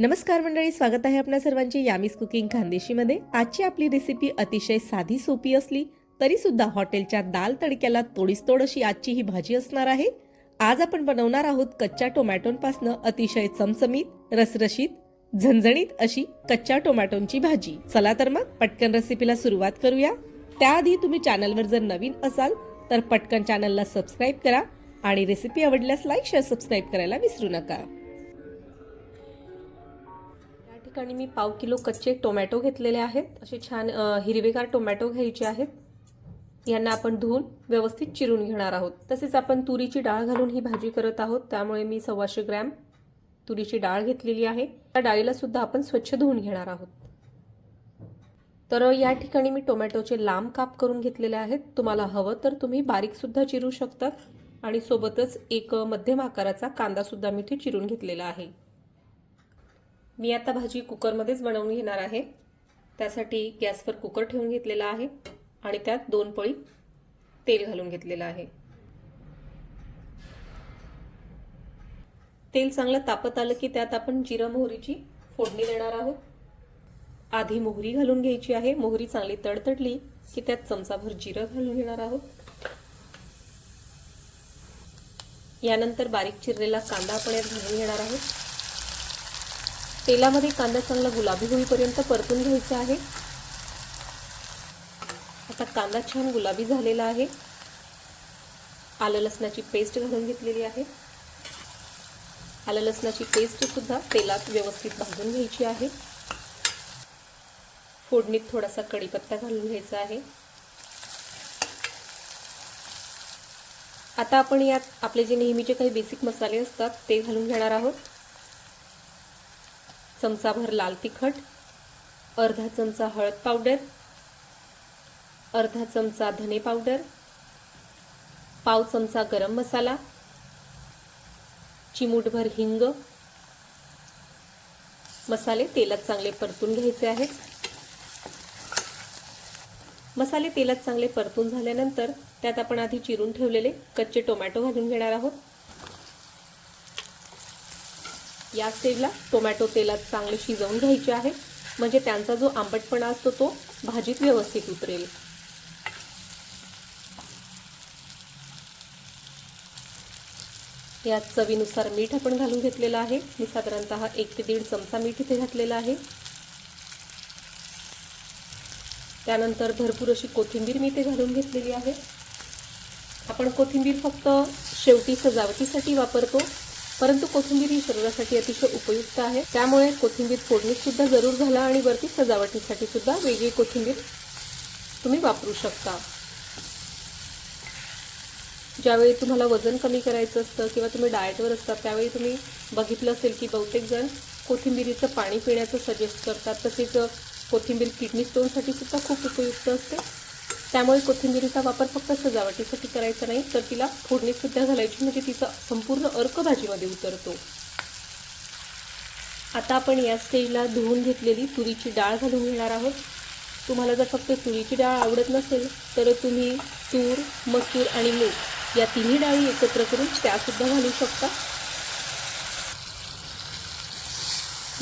नमस्कार मंडळी स्वागत आहे आपल्या सर्वांची यामिस कुकिंग खानदेशीमध्ये. आजची आपली रेसिपी अतिशय साधी सोपी असली तरी सुद्धा हॉटेलच्या दाल तडक्याला तोडीस तोड अशी आजची ही भाजी असणार आहे. आज आपण बनवणार आहोत कच्च्या टोमॅटोंपासनं अतिशय चमचमीत रसरशीत झणझणीत अशी कच्च्या टोमॅटोंची भाजी. चला तर मग पटकन रेसिपीला सुरुवात करूया. त्याआधी तुम्ही चॅनलवर जर नवीन असाल तर पटकन चॅनलला सबस्क्राईब करा आणि रेसिपी आवडल्यास लाईक शेअर सबस्क्राईब करायला विसरू नका. ठिकाणी मी पाव किलो कच्चे टोमॅटो घेतलेले आहेत. असे छान हिरवेगार टोमॅटो घ्यायचे आहेत. यांना आपण धुवून व्यवस्थित चिरून घेणार आहोत. तसेच आपण तुरीची डाळ घालून ही भाजी करत आहोत. त्यामुळे मी सव्वाशे ग्रॅम तुरीची डाळ घेतलेली आहे. त्या डाळीला सुद्धा आपण स्वच्छ धुवून घेणार आहोत. तर या ठिकाणी मी टोमॅटोचे लांब काप करून घेतलेले आहेत. तुम्हाला हवं तर तुम्ही बारीकसुद्धा चिरू शकतात आणि सोबतच एक मध्यम आकाराचा कांदासुद्धा मी इथे चिरून घेतलेला आहे. मी आता भाजी कुकरमध्येच बनवून घेणार आहे. त्यासाठी गॅसवर कुकर ठेवून घेतलेला आहे आणि त्यात दोन पळी तेल घालून घेतलेलं आहे. तेल चांगलं तापत आलं की त्यात आपण जिरं मोहरीची फोडणी देणार आहोत. आधी मोहरी घालून घ्यायची आहे. मोहरी चांगली तडतडली की त्यात चमचाभर जिरं घालून घेणार आहोत. यानंतर बारीक चिरलेला कांदा आपण यात घालून घेणार आहोत. तेलामध्ये कांदा चांगला गुलाबी होईपर्यंत परतून घ्यायचा आहे. आता कांदा छान गुलाबी झालेला आहे. आलं लसणाची पेस्ट घालून घेतलेली आहे. आलं लसणाची पेस्टसुद्धा तेलात व्यवस्थित भाजून घ्यायची आहे. फोडणीत थोडासा कढीपत्ता घालून घ्यायचा आहे. आता आपण यात आपले जे नेहमीचे काही बेसिक मसाले असतात ते घालून घेणार आहोत. चमचाभर लाल तिखट अर्धा चमचा हळद पावडर अर्धा चमचा धने पावडर पाव चमचा गरम मसाला चिमूटभर हिंग. मसाले तेलात चांगले परतून घ्यायचे आहेत. मसाले तेलात चांगले परतून झाल्यानंतर त्यात आपण आधी चिरून ठेवलेले कच्चे टोमॅटो घालून घेणार आहोत. या स्टेजला टोमॅटो तेलात चांगले शिजवून घ्यायचे आहे. म्हणजे त्यांचा जो आंबटपणा असतो तो भाजीत व्यवस्थित उतरेल. यात चवीनुसार मीठ आपण घालून घेतलेलं आहे. मी साधारणतः एक ते दीड चमचा मीठ इथे घातलेलं आहे. त्यानंतर भरपूर अशी कोथिंबीर मी इथे घालून घेतलेली आहे. आपण कोथिंबीर फक्त शेवटी सजावटीसाठी वापरतो. परंतु कोथिंबीर ही शरीरासाठी अतिशय उपयुक्त आहे. त्यामुळे कोथिंबीर फोडणीत सुद्धा जरूर घाला आणि वरती सजावटीसाठी सुद्धा वेगळी कोथिंबीर तुम्ही वापरू शकता. ज्यावेळी तुम्हाला वजन कमी करायचं असतं किंवा तुम्ही डाएटवर असतात त्यावेळी तुम्ही बघितलं असेल की बहुतेक जण कोथिंबीरीचं पाणी पिण्याचं सजेस्ट करतात. तसेच कोथिंबीर किडनी स्टोनसाठी सुद्धा खूप उपयुक्त असते. त्यामुळे कोथिंबीरीचा वापर फक्त सजावटीसाठी करायचा नाही तर तिला फोडणीत सुद्धा घालायची म्हणजे तिचा संपूर्ण अर्क भाजीमध्ये उतरतो. आता आपण या स्टेजला धुवून घेतलेली तुरीची डाळ घालून घेणार आहोत. तुम्हाला जर फक्त तुरीची डाळ आवडत नसेल तर तुम्ही तूर मसूर आणि मूग या तिन्ही डाळी एकत्र करून त्यासुद्धा घालू शकता.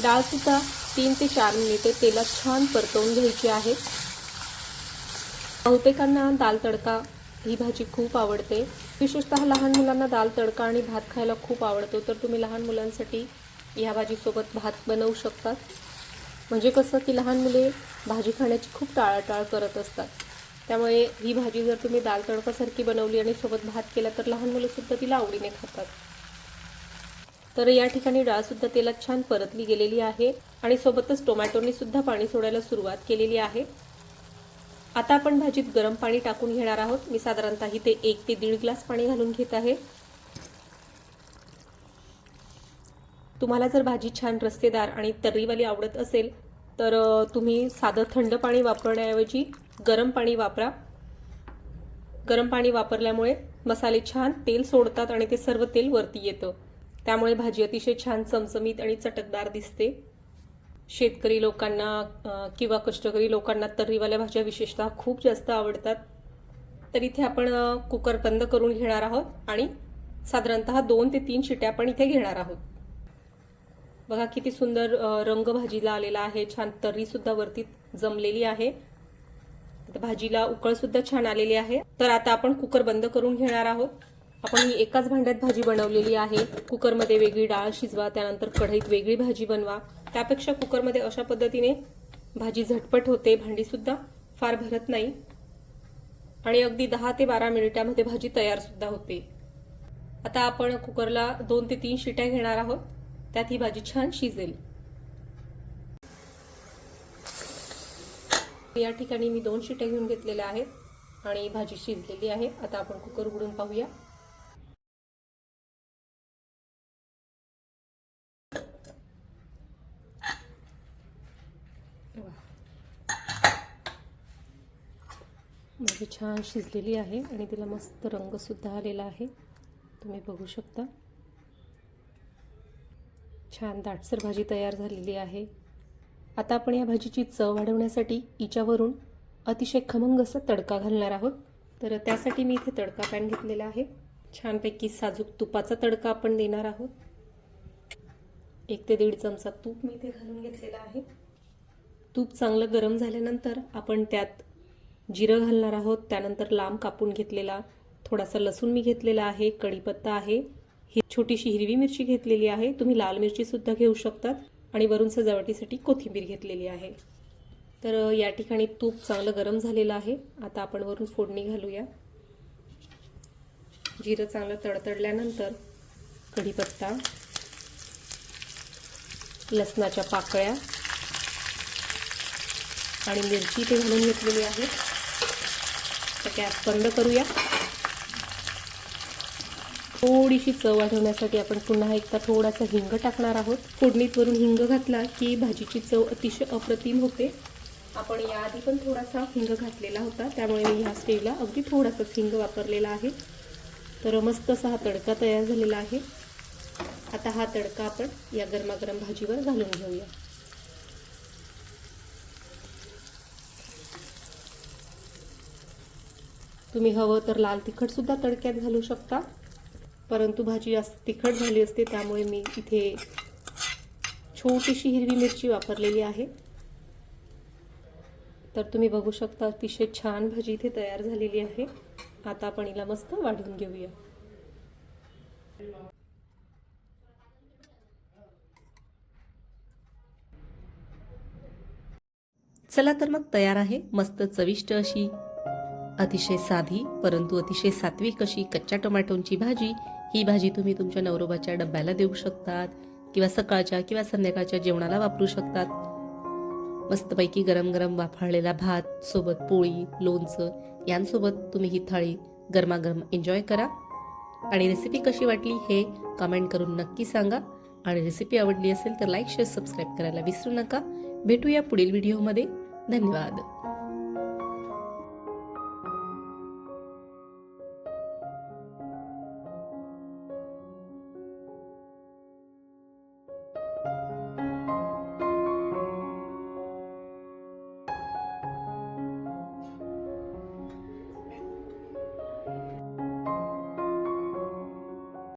डाळसुद्धा तीन ते चार मिनिटे तेलात छान परतवून घ्यायची आहे. बहुतेकांना दाल तडका ही भाजी खूप आवडते. विशेषतः लहान मुलांना दाल तडका आणि भात खायला खूप आवडतो. तर तुम्ही लहान मुलांसाठी ह्या भाजीसोबत भात बनवू शकतात. म्हणजे कसं की लहान मुले भाजी खाण्याची खूप टाळाटाळ करत असतात. त्यामुळे ही भाजी जर तुम्ही दाल तडकासारखी बनवली आणि सोबत भात केला तर लहान मुलंसुद्धा तिला आवडीने खातात. तर या ठिकाणी डाळसुद्धा तेलात छान परतली गेलेली आहे आणि सोबतच टोमॅटोनी सुद्धा पाणी सोडायला सुरुवात केलेली आहे. आता आपण भाजीत गरम पाणी टाकून घेणार आहोत. मी साधारणतः इथे एक ते दीड ग्लास पाणी घालून घेत आहे. तुम्हाला जर भाजी छान रस्तेदार आणि तर्रीवाली आवडत असेल तर तुम्ही साधं थंड पाणी वापरण्याऐवजी गरम पाणी वापरा. गरम पाणी वापरल्यामुळे मसाले छान तेल सोडतात आणि ते सर्व तेल वरती येतं. त्यामुळे भाजी अतिशय छान चमचमीत आणि चटकदार दिसते. शेतकरी लोकांना किंवा कष्टकरी लोकांना तर्रीवाल्या भाज्या विशेषतः खूप जास्त आवडतात. तर इथे आपण कुकर बंद करून घेणार आहोत आणि साधारणतः दोन ते तीन शिट्या आपण इथे घेणार आहोत. बघा किती सुंदर रंग भाजीला आलेला आहे. छान तर्रीसुद्धा वरती जमलेली आहे. आता भाजीला उकळसुद्धा छान आलेली आहे. तर आता आपण कुकर बंद करून घेणार आहोत. आपण ही एकाच भांड्यात भाजी बनवलेली आहे. कुकरमध्ये वेगळी डाळ शिजवा त्यानंतर कढईत वेगळी भाजी बनवा. त्यापेक्षा कुकरमध्ये अशा पद्धतीने भाजी झटपट होते भांडीसुद्धा फार भरत नाही. आणि अगदी दहा ते बारा मिनिटामध्ये भाजी तयारसुद्धा होते. आता आपण कुकरला दोन ते तीन शिट्या घेणार आहोत. त्यात ही भाजी छान शिजेल. या ठिकाणी मी दोन शिट्या घेऊन घेतलेल्या आहेत आणि भाजी शिजलेली आहे. आता आपण कुकर उघडून पाहूया. माझी छान शिजलेली आहे आणि तिला मस्त रंगसुद्धा आलेला आहे. तुम्ही बघू शकता. छान दाटसर भाजी तयार झालेली आहे. आता आपण या भाजीची चव वाढवण्यासाठी हिच्यावरून अतिशय खमंग असा तडका घालणार आहोत. तर त्यासाठी मी इथे तडका पॅन घेतलेला आहे. छानपैकी साजूक तुपाचा तडका आपण देणार आहोत. एक ते दीड चमचा तूप मी इथे घालून घेतलेला आहे. तूप चांगलं गरम झाल्यानंतर आपण त्यात जिरं घालणार आहोत त्यानंतर लांब कापून घेतलेला थोडासा लसूण मी घेतलेला आहे कढीपत्ता आहे ही छोटीशी हिरवी मिरची घेतलेली आहे तुम्ही लाल मिरचीसुद्धा घेऊ शकतात आणि वरून सजावटीसाठी कोथिंबीर घेतलेली आहे. तर या ठिकाणी तूप चांगलं गरम झालेलं आहे आता आपण वरून फोडणी घालूया. जिरं चांगलं तडतडल्यानंतर कढीपत्ता लसणाच्या पाकळ्या आणि मिरची ते घालून घेतलेली आहे तर गॅस बंद करूया. थोडीशी चव वाढवण्यासाठी आपण पुन्हा एकदा थोडासा हिंग टाकणार आहोत. फोडणीतवरून हिंग घातला की भाजीची चव अतिशय अप्रतिम होते. आपण याआधी पण थोडासा हिंग घातलेला होता. त्यामुळे मी ह्या स्टेजला अगदी थोडासाच हिंग वापरलेला आहे. तर मस्त असा हा तडका तयार झालेला आहे. आता हा तडका आपण या गरमागरम भाजीवर घालून घेऊया. तुम्ही हवं तर लाल तिखटसुद्धा तडक्यात घालू शकता. परंतु भाजी जास्त तिखट झाली असते त्यामुळे मी इथे छोटीशी हिरवी मिरची वापरलेली आहे. तर तुम्ही बघू शकता अतिशय छान भाजी इथे तयार झालेली आहे. आता आपण हिला मस्त वाढून घेऊया. चला तर मग तयार आहे मस्त चविष्ट अशी अतिशय साधी परंतु अतिशय सात्विक अशी कच्च्या टोमॅटोंची भाजी. ही भाजी तुम्ही तुमच्या नवरोबाच्या डब्याला देऊ शकतात किंवा सकाळच्या किंवा संध्याकाळच्या जेवणाला वापरू शकतात. मस्तपैकी गरम गरम वाफाळलेला भात सोबत पोळी लोणचं यांसोबत तुम्ही ही थाळी गरमागरम एन्जॉय करा. आणि रेसिपी कशी वाटली हे कमेंट करून नक्की सांगा. आणि रेसिपी आवडली असेल तर लाईक शेअर सबस्क्राईब करायला विसरू नका. भेटूया पुढील व्हिडिओमध्ये धन्यवाद.